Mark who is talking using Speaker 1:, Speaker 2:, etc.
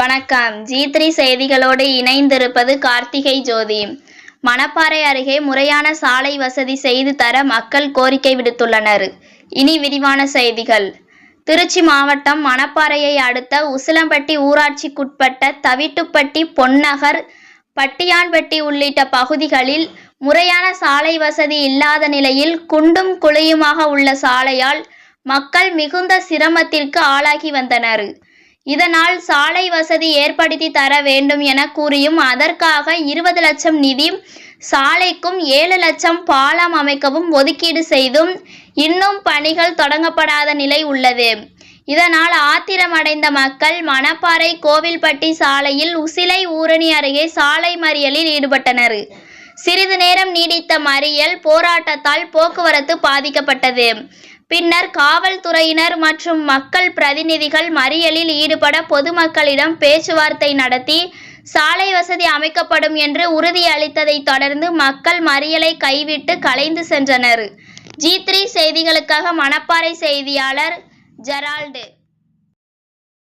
Speaker 1: வணக்கம். G three செய்திகளோடு இணைந்திருப்பது கார்த்திகை ஜோதி. மணப்பாறை அருகே முறையான சாலை வசதி செய்து தர மக்கள் கோரிக்கை விடுத்துள்ளனர். இனி விரிவான செய்திகள். திருச்சி மாவட்டம் மணப்பாறையை அடுத்த உசிலம்பட்டி ஊராட்சிக்குட்பட்ட தவிட்டுப்பட்டி பொன்னகர் பட்டியான்பட்டி உள்ளிட்ட பகுதிகளில் முறையான சாலை வசதி இல்லாத நிலையில் குண்டும் குழியுமாக உள்ள சாலையால் மக்கள் மிகுந்த சிரமத்திற்கு ஆளாகி வந்தனர். இதனால் சாலை வசதி ஏற்படுத்தி தர வேண்டும் என கூறியும் அதற்காக இருபது லட்சம் நிதி சாலைக்கும் ஏழு லட்சம் பாலம் அமைக்கவும் ஒதுக்கீடு செய்தும் இன்னும் பணிகள் தொடங்கப்படாத நிலை உள்ளது. இதனால் ஆத்திரமடைந்த மக்கள் மணப்பாறை கோவில்பட்டி சாலையில் உசிலை ஊரணி அருகே சாலை மறியலில் ஈடுபட்டனர். சிறிது நேரம் நீடித்த மறியல் போராட்டத்தால் போக்குவரத்து பாதிக்கப்பட்டது. பின்னர் காவல்துறையினர் மற்றும் மக்கள் பிரதிநிதிகள் மறியலில் ஈடுபட பொதுமக்களிடம் பேச்சுவார்த்தை நடத்தி சாலை வசதி அமைக்கப்படும் என்று உறுதியளித்ததை தொடர்ந்து மக்கள் மறியலை கைவிட்டு கலைந்து சென்றனர். ஜி த்ரீ செய்திகளுக்காக மணப்பாறை செய்தியாளர் ஜெரால்டு